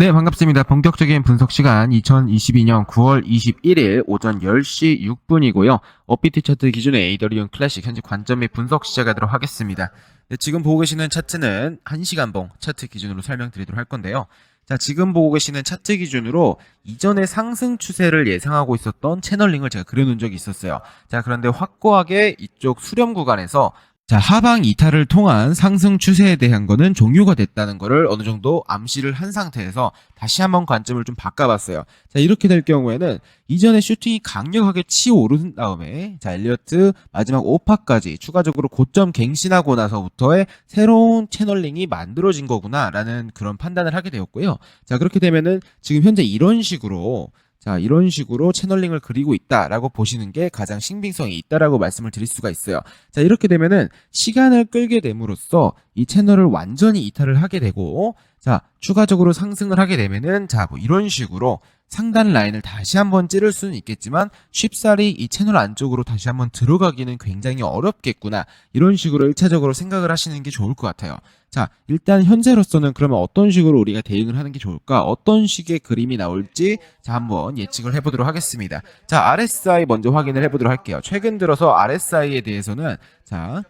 네, 반갑습니다. 본격적인 분석 시간 2022년 9월 21일 오전 10시 6분이고요. 업비트 차트 기준의 에이더리움 클래식 현재 관점 및 분석 시작하도록 하겠습니다. 네, 지금 보고 계시는 차트는 1시간봉 차트 기준으로 설명드리도록 할 건데요. 자, 지금 보고 계시는 차트 기준으로 이전의 상승 추세를 예상하고 있었던 채널링을 제가 그려놓은 적이 있었어요. 자, 그런데 확고하게 이쪽 수렴 구간에서 자, 하방 이탈을 통한 상승 추세에 대한 거는 종료가 됐다는 거를 어느 정도 암시를 한 상태에서 다시 한번 관점을 좀 바꿔봤어요. 자, 이렇게 될 경우에는 이전에 슈팅이 강력하게 치오른 다음에 자, 엘리어트 마지막 5파까지 추가적으로 고점 갱신하고 나서부터의 새로운 채널링이 만들어진 거구나라는 그런 판단을 하게 되었고요. 자, 그렇게 되면은 지금 현재 이런 식으로 자, 이런 식으로 채널링을 그리고 있다라고 보시는 게 가장 신빙성이 있다라고 말씀을 드릴 수가 있어요. 자, 이렇게 되면은 시간을 끌게 됨으로써 이 채널을 완전히 이탈을 하게 되고, 자, 추가적으로 상승을 하게 되면은, 자, 뭐 이런 식으로 상단 라인을 다시 한번 찌를 수는 있겠지만, 쉽사리 이 채널 안쪽으로 다시 한번 들어가기는 굉장히 어렵겠구나. 이런 식으로 1차적으로 생각을 하시는 게 좋을 것 같아요. 자, 일단 현재로서는 그러면 어떤 식으로 우리가 대응을 하는 게 좋을까? 어떤 식의 그림이 나올지 자, 한번 예측을 해보도록 하겠습니다. 자, RSI 먼저 확인을 해보도록 할게요. 최근 들어서 RSI에 대해서는 자,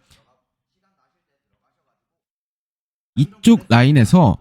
이쪽 라인에서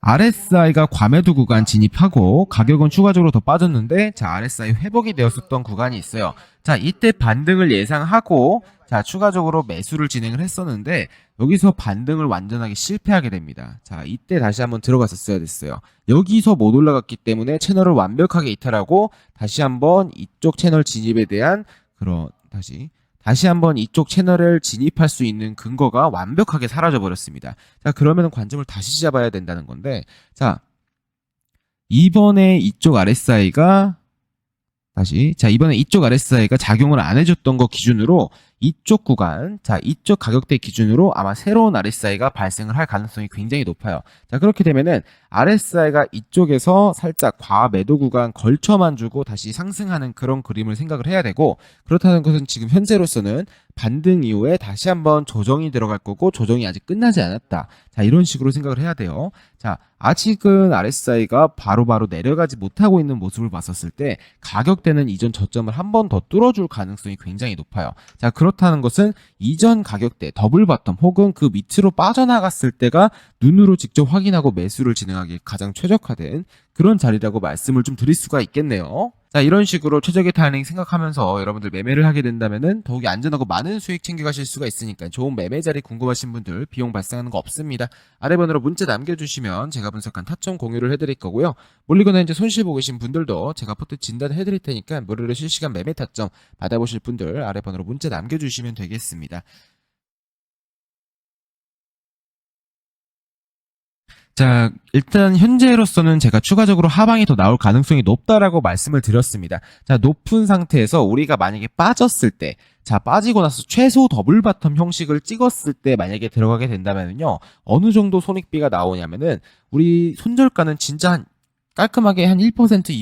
RSI가 과매도 구간 진입하고 가격은 추가적으로 더 빠졌는데 자 RSI 회복이 되었었던 구간이 있어요. 자 이때 반등을 예상하고 자 추가적으로 매수를 진행을 했었는데 여기서 반등을 완전하게 실패하게 됩니다. 자 이때 다시 한번 들어갔었어야 됐어요. 여기서 못 올라갔기 때문에 채널을 완벽하게 이탈하고 다시 한번 이쪽 채널 진입에 대한 그런 다시 다시 한번 이쪽 채널을 진입할 수 있는 근거가 완벽하게 사라져 버렸습니다. 자, 그러면 관점을 다시 잡아야 된다는 건데, 자, 이번에 이쪽 RSI가 다시 자 이번에 이쪽 RSI가 작용을 안 해줬던 거 기준으로 이쪽 구간 자 이쪽 가격대 기준으로 아마 새로운 RSI가 발생을 할 가능성이 굉장히 높아요. 자 그렇게 되면은 RSI가 이쪽에서 살짝 과매도 구간 걸쳐만 주고 다시 상승하는 그런 그림을 생각을 해야 되고 그렇다는 것은 지금 현재로서는 반등 이후에 다시 한번 조정이 들어갈 거고 조정이 아직 끝나지 않았다. 자 이런 식으로 생각을 해야 돼요. 자 아직은 RSI가 바로 바로 내려가지 못하고 있는 모습을 봤었을 때 가격대는 이전 저점을 한 번 더 뚫어줄 가능성이 굉장히 높아요. 자 그렇다는 것은 이전 가격대 더블 바텀 혹은 그 밑으로 빠져나갔을 때가 눈으로 직접 확인하고 매수를 진행하기 가장 최적화된 그런 자리라고 말씀을 좀 드릴 수가 있겠네요. 자, 이런 식으로 최적의 타이밍 생각하면서 여러분들 매매를 하게 된다면은 더욱이 안전하고 많은 수익 챙겨가실 수가 있으니까 좋은 매매 자리 궁금하신 분들 비용 발생하는 거 없습니다. 아래 번호로 문자 남겨주시면 제가 분석한 타점 공유를 해드릴 거고요. 몰리거나 이제 손실 보고 계신 분들도 제가 포트 진단 해드릴 테니까 무료로 실시간 매매 타점 받아보실 분들 아래 번호로 문자 남겨주시면 되겠습니다. 자, 일단 현재로서는 제가 추가적으로 하방이 더 나올 가능성이 높다라고 말씀을 드렸습니다. 자, 높은 상태에서 우리가 만약에 빠졌을 때, 자, 빠지고 나서 최소 더블 바텀 형식을 찍었을 때 만약에 들어가게 된다면요, 어느 정도 손익비가 나오냐면은, 우리 손절가는 진짜 한 깔끔하게 한 1%,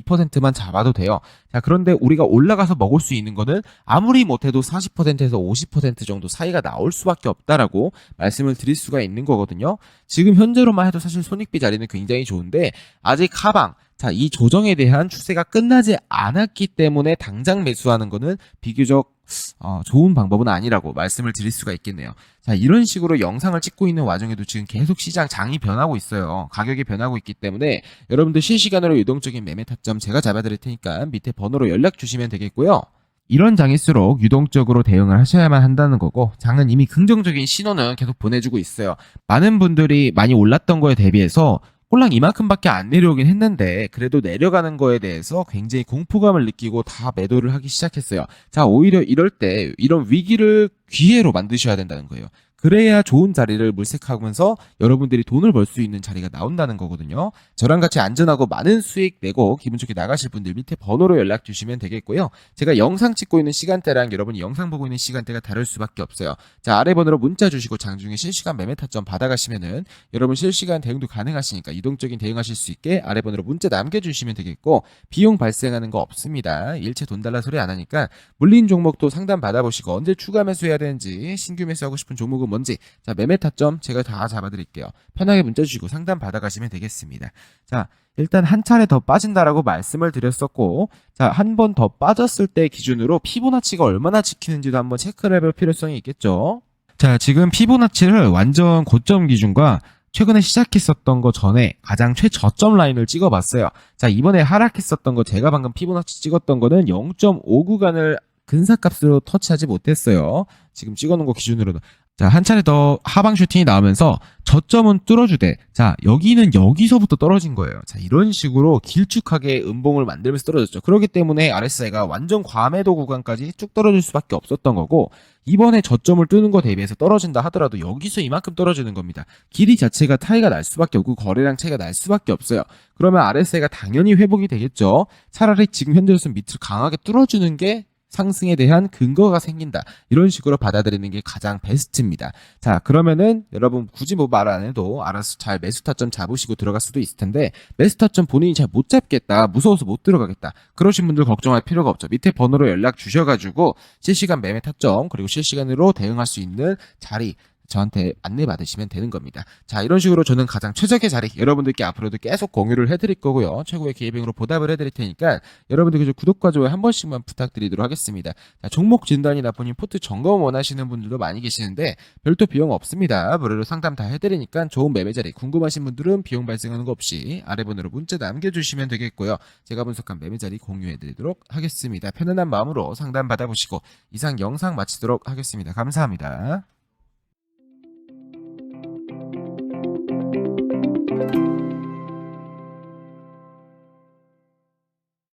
2%만 잡아도 돼요. 자, 그런데 우리가 올라가서 먹을 수 있는 거는 아무리 못해도 40%에서 50% 정도 사이가 나올 수밖에 없다라고 말씀을 드릴 수가 있는 거거든요. 지금 현재로만 해도 사실 손익비 자리는 굉장히 좋은데 아직 하방, 자, 이 조정에 대한 추세가 끝나지 않았기 때문에 당장 매수하는 거는 비교적 어, 좋은 방법은 아니라고 말씀을 드릴 수가 있겠네요. 자, 이런 식으로 영상을 찍고 있는 와중에도 지금 계속 시장 장이 변하고 있어요. 가격이 변하고 있기 때문에 여러분들 실시간으로 유동적인 매매 타점 제가 잡아드릴 테니까 밑에 번호로 연락 주시면 되겠고요. 이런 장일수록 유동적으로 대응을 하셔야만 한다는 거고 장은 이미 긍정적인 신호는 계속 보내주고 있어요. 많은 분들이 많이 올랐던 거에 대비해서 꼴랑 이만큼밖에 안 내려오긴 했는데 그래도 내려가는 거에 대해서 굉장히 공포감을 느끼고 다 매도를 하기 시작했어요. 자 오히려 이럴 때 이런 위기를 기회로 만드셔야 된다는 거예요. 그래야 좋은 자리를 물색하면서 여러분들이 돈을 벌 수 있는 자리가 나온다는 거거든요. 저랑 같이 안전하고 많은 수익 내고 기분 좋게 나가실 분들 밑에 번호로 연락 주시면 되겠고요. 제가 영상 찍고 있는 시간대랑 여러분이 영상 보고 있는 시간대가 다를 수밖에 없어요. 자, 아래 번호로 문자 주시고 장중에 실시간 매매 타점 받아가시면은 여러분 실시간 대응도 가능하시니까 이동적인 대응하실 수 있게 아래 번호로 문자 남겨주시면 되겠고 비용 발생하는 거 없습니다. 일체 돈 달라 소리 안 하니까 물린 종목도 상담 받아보시고 언제 추가 매수해야 되는지 신규 매수하고 싶은 종목은 뭔지 자 매매 타점 제가 다 잡아드릴게요. 편하게 문자 주시고 상담 받아가시면 되겠습니다. 자 일단 한 차례 더 빠진다라고 말씀을 드렸었고 자한 번 더 빠졌을 때 기준으로 피보나치가 얼마나 지키는지도 한번 체크를 해볼 필요성이 있겠죠. 자 지금 피보나치를 완전 고점 기준과 최근에 시작했었던 거 전에 가장 최저점 라인을 찍어봤어요. 자 이번에 하락했었던 거 제가 방금 피보나치 찍었던 거는 0.5 구간을 근사값으로 터치하지 못했어요. 지금 찍어놓은 거 기준으로는. 자, 한 차례 더 하방 슈팅이 나오면서 저점은 뚫어주되, 자, 여기는 여기서부터 떨어진 거예요. 자, 이런 식으로 길쭉하게 음봉을 만들면서 떨어졌죠. 그렇기 때문에 RSI가 완전 과매도 구간까지 쭉 떨어질 수밖에 없었던 거고, 이번에 저점을 뜨는 거 대비해서 떨어진다 하더라도 여기서 이만큼 떨어지는 겁니다. 길이 자체가 타이가 날 수밖에 없고 거래량 차이가 날 수밖에 없어요. 그러면 RSI가 당연히 회복이 되겠죠. 차라리 지금 현재로서 밑을 강하게 뚫어주는 게 상승에 대한 근거가 생긴다. 이런 식으로 받아들이는 게 가장 베스트입니다. 자, 그러면은 여러분 굳이 뭐 말 안 해도 알아서 잘 매수 타점 잡으시고 들어갈 수도 있을 텐데 매수 타점 본인이 잘 못 잡겠다. 무서워서 못 들어가겠다. 그러신 분들 걱정할 필요가 없죠. 밑에 번호로 연락 주셔가지고 실시간 매매 타점 그리고 실시간으로 대응할 수 있는 자리 저한테 안내 받으시면 되는 겁니다. 자, 이런 식으로 저는 가장 최적의 자리 여러분들께 앞으로도 계속 공유를 해드릴 거고요. 최고의 기회병으로 보답을 해드릴 테니까 여러분들 그저 구독과 좋아요 한 번씩만 부탁드리도록 하겠습니다. 자, 종목 진단이나 본인 포트 점검 원하시는 분들도 많이 계시는데 별도 비용 없습니다. 무료로 상담 다 해드리니까 좋은 매매 자리 궁금하신 분들은 비용 발생하는 거 없이 아래 번호로 문자 남겨주시면 되겠고요. 제가 분석한 매매 자리 공유해드리도록 하겠습니다. 편안한 마음으로 상담 받아보시고 이상 영상 마치도록 하겠습니다. 감사합니다.